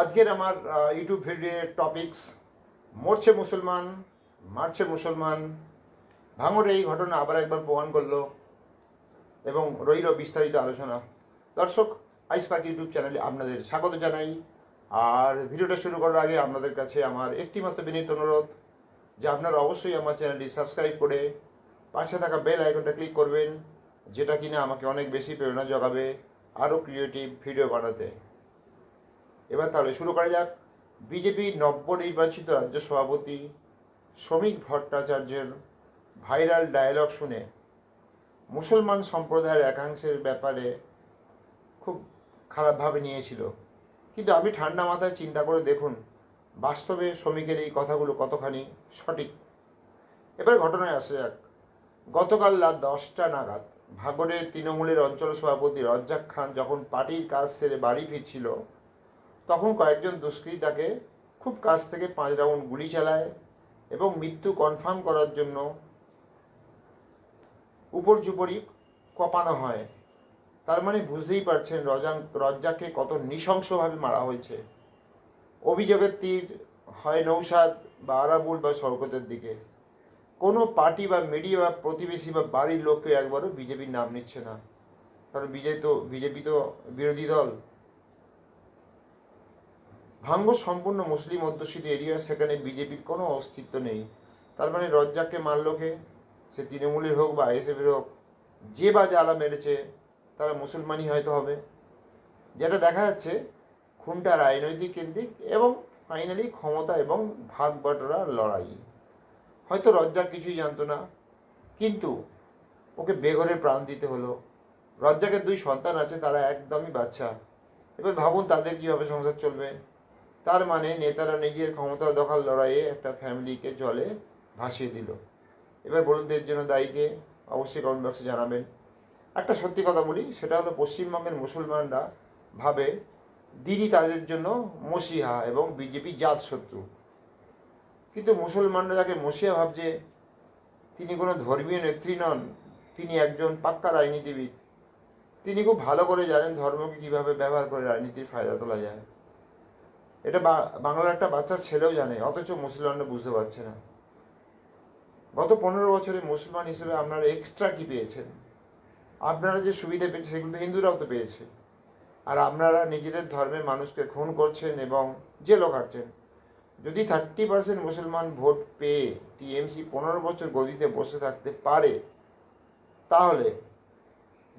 আজকের আমার ইউটিউব ভিডিওর টপিকস মরছে মুসলমান, মারছে মুসলমান, ভাঙড়ে এই ঘটনা আবার একবার প্রমাণ করল এবং রইল বিস্তারিত আলোচনা। দর্শক, আইস পাক ইউটিউব চ্যানেলে আপনাদের স্বাগত জানাই। আর ভিডিওটা শুরু করার আগে আপনাদের কাছে আমার একটি মাত্র বিনীত অনুরোধ যে আপনারা অবশ্যই আমার চ্যানেলটি সাবস্ক্রাইব করে পাশে থাকা বেল আইকনটা ক্লিক করবেন, যেটা কিনা আমাকে অনেক বেশি প্রেরণা জোগাবে আরও ক্রিয়েটিভ ভিডিও বানাতে। এবার তাহলে শুরু করা যাক। বিজেপি নবনির্বাচিত রাজ্য সভাপতি শ্রমিক ভট্টাচার্যের ভাইরাল ডায়লগ শুনে মুসলমান সম্প্রদায়ের একাংশের ব্যাপারে খুব খারাপভাবে নিয়েছিল। কিন্তু আপনি ঠান্ডা মাথায় চিন্তা করে দেখুন, বাস্তবে শ্রমিকের এই কথাগুলো কতখানি সঠিক। এবার ঘটনায় আসে যাক। গতকাল রাত দশটা নাগাদ ভাগরের তৃণমূলের অঞ্চল সভাপতি রজ্জাক খান যখন পার্টির কাজ সেরে বাড়ি ফিরছিল তখন কয়েকজন তাকে খুব কাছ থেকে পাঁচ রাউন্ড গুলি চালায় এবং মৃত্যু কনফার্ম করার জন্য উপর জুপরি কপানো হয়। তার মানে বুঝতেই পারছেন রজাং রজ্জাকে কত নৃশংসভাবে মারা হয়েছে। অভিযোগের তীর হয় নৌসাদ বা আরাবুল বা শরকতের দিকে। কোনো পার্টি বা মিডিয়া বা প্রতিবেশী বা বাড়ির লোককে একবারও বিজেপির নাম নিচ্ছে না। কারণ বিজেপি তো বিজেপি তো বিরোধী দল। ভাঙ্গ সম্পূর্ণ মুসলিম অধ্যুষিত এরিয়া, সেখানে বিজেপির কোনো অস্তিত্ব নেই। তার মানে রজ্জাককে মারল কে? সে তৃণমূলের হোক বা আইএসএফের হোক, যে বা যারা মেরেছে, তারা মুসলমানই হয়তো হবে। যেটা দেখা যাচ্ছে, খুনটা রাজনৈতিক কেন্দ্রিক এবং ফাইনালি ক্ষমতা এবং ভাগ বাটোয়ারার লড়াই। হয়তো রজ্জাক কিছুই জানতো না, কিন্তু ওকে বেঘরে প্রাণ দিতে হলো। রজ্জাকের দুই সন্তান আছে, তারা একদমই বাচ্চা। এবার ভাবুন তাদের কীভাবে সংসার চলবে। তার মানে নেতারা নিজের ক্ষমতা দখল লড়াইয়ে একটা ফ্যামিলিকে জলে ভাসিয়ে দিল। এবার বলুন তো এর জন্য দায়ীকে অবশ্যই কমেন্ট বক্সে জানাবেন। একটা সত্যি কথা বলি, সেটা হলো পশ্চিমবঙ্গের মুসলমানরা ভাবে দিদি তাদের জন্য মসিহা এবং বিজেপি জাত শত্রু। কিন্তু মুসলমানরা যাকে মসিহা ভাবছে, তিনি কোনো ধর্মীয় নেত্রী নন, তিনি একজন পাক্কা রাজনীতিবিদ। তিনি খুব ভালো করে জানেন ধর্মকে কীভাবে ব্যবহার করে রাজনীতির ফায়দা তোলা যায়। এটা বাংলার একটা বাচ্চা ছেলেও জানে, অথচ মুসলমানরা বুঝতে পারছে না। গত পনেরো বছরে মুসলমান হিসেবে আপনারা এক্সট্রা কি পেয়েছেন? আপনারা যে সুবিধা পেয়েছেন, সেগুলো হিন্দুরাও তো পেয়েছে। আর আপনারা নিজেদের ধর্মের মানুষকে খুন করছেন এবং জেলও কাটছেন যদি থার্টি পার্সেন্ট মুসলমান ভোট পেয়ে টিএমসি পনেরো বছর গদিতে বসে থাকতে পারে, তাহলে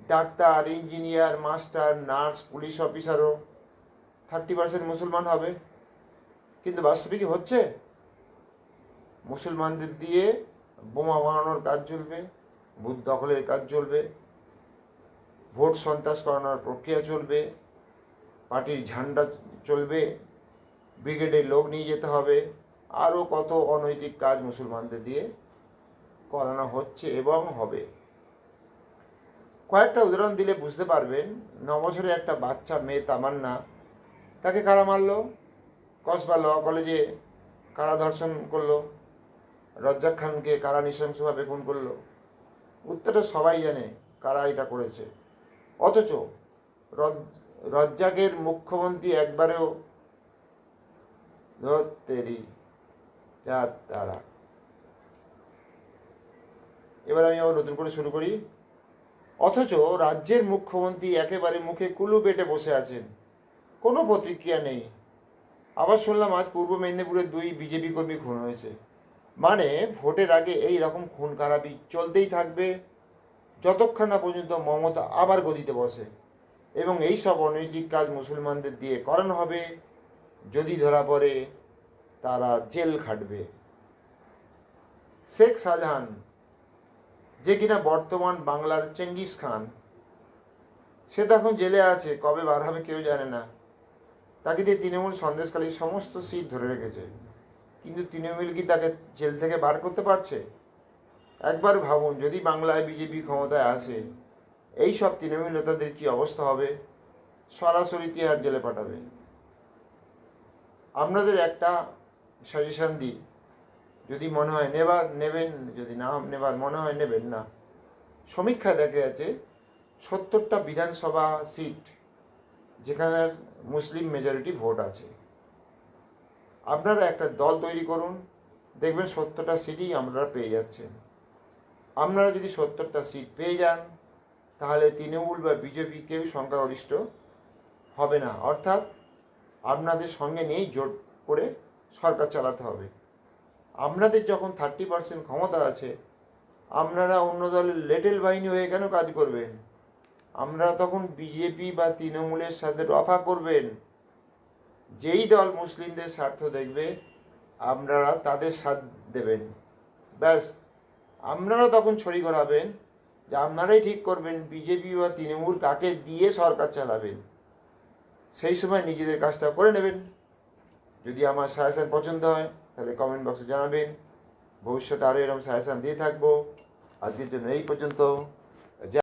doctor, engineer, master, nurse, police অফিসারও thirty percent মুসলমান হবে। কিন্তু বাস্তবে কি হচ্ছে, মুসলমানদের দিয়ে বোমা বানানোর কাজ চলবে, বুথ দখলের কাজ চলবে, ভোট সন্ত্রাস করানোর প্রক্রিয়া চলবে, পার্টির ঝান্ডা চলবে, ব্রিগেডের লোক নিয়ে যেতে হবে, আরও কত অনৈতিক কাজ মুসলমানদের দিয়ে করানো হচ্ছে এবং হবে। কয়েকটা উদাহরণ দিলে বুঝতে পারবেন ন একটা বাচ্চা মেয়ে তামান্না তাকে কারা মারলো? কসবা ল কলেজে কারা ধর্ষণ করল? রজ্জাক খানকে কারা নৃশংসভাবে খুন করল? উত্তরটা সবাই জানে কারা এটা করেছে। অথচ রজ- রজ্জাকের মুখ্যমন্ত্রী একবারেও ধরতেরি তারা এবার আমি আবার নতুন করে শুরু করি। অথচ রাজ্যের মুখ্যমন্ত্রী একেবারে মুখে কুলু পেটে বসে আছেন। কোনো প্রতিক্রিয়া নেই। আবার শুনলাম আজ পূর্ব মেদিনীপুরে দুই বিজেপি কর্মী খুন হয়েছে। মানে ভোটের আগে এই রকম খুন খারাপি চলতেই থাকবে। যতক্ষণ না পর্যন্ত মমতা আবার গদিতে বসে। এবং এই সব অনৈতিক কাজ মুসলমানদের দিয়ে করানো হবে। যদি ধরা পড়ে, তারা জেল খাটবে। শেখ শাহজাহান, যে কিনা বর্তমান বাংলার চেঙ্গিস খান, সে তো এখন জেলে আছে, কবে বার হবে কেউ জানে না। তাকে দিয়ে তৃণমূল সন্দেশকালীর সমস্ত সিট ধরে রেখেছে। কিন্তু তৃণমূল কি তাকে জেল থেকে বার করতে পারছে? একবার ভাবুন, যদি বাংলায় বিজেপি ক্ষমতায় আসে, এই সব তৃণমূল নেতাদের কি অবস্থা হবে? সরাসরি তিহার জেলে পাঠাবে। আপনাদের একটা সাজেশন দিই। যদি মনে হয় নেবার, নেবেন, যদি না নেবার, মনে হয় নেবেন না। সমীক্ষা দেখা যাচ্ছে সত্তরটা বিধানসভা সিট যেখানে মুসলিম মেজরিটি ভোট আছে। আপনারা একটা দল তৈরি করুন, দেখবেন সত্তরটা সিটই আপনারা পেয়ে যাচ্ছেন। আপনারা যদি সত্তরটা সিট পেয়ে যান, তাহলে তৃণমূল বা বিজেপি কেউ সংখ্যাগরিষ্ঠ হবে না। অর্থাৎ আপনাদের সঙ্গে নিয়েই জোট করে সরকার চালাতে হবে। আপনাদের যখন থার্টি পার্সেন্ট ক্ষমতা আছে, আপনারা অন্য দলের লেটেল বাহিনী হয়ে কেন কাজ করবেন? আপনারা তখন বিজেপি বা তৃণমূলের সাথে রফা করবেন। যেই দল মুসলিমদের স্বার্থ দেখবে, আপনারা তাদের সাথ দেবেন। ব্যাস, আপনারা তখন ছড়ি করাবেন যে আপনারাই ঠিক করবেন বিজেপি বা তৃণমূল কাকে দিয়ে সরকার চালাবেন। সেই সময় নিজেদের কাজটা করে নেবেন। যদি আমার সাজেশান পছন্দ হয়, তাহলে কমেন্ট বক্সে জানাবেন। ভবিষ্যতে আরও এরকম সাজেশান দিয়ে থাকব। আজকের জন্য এই পর্যন্ত।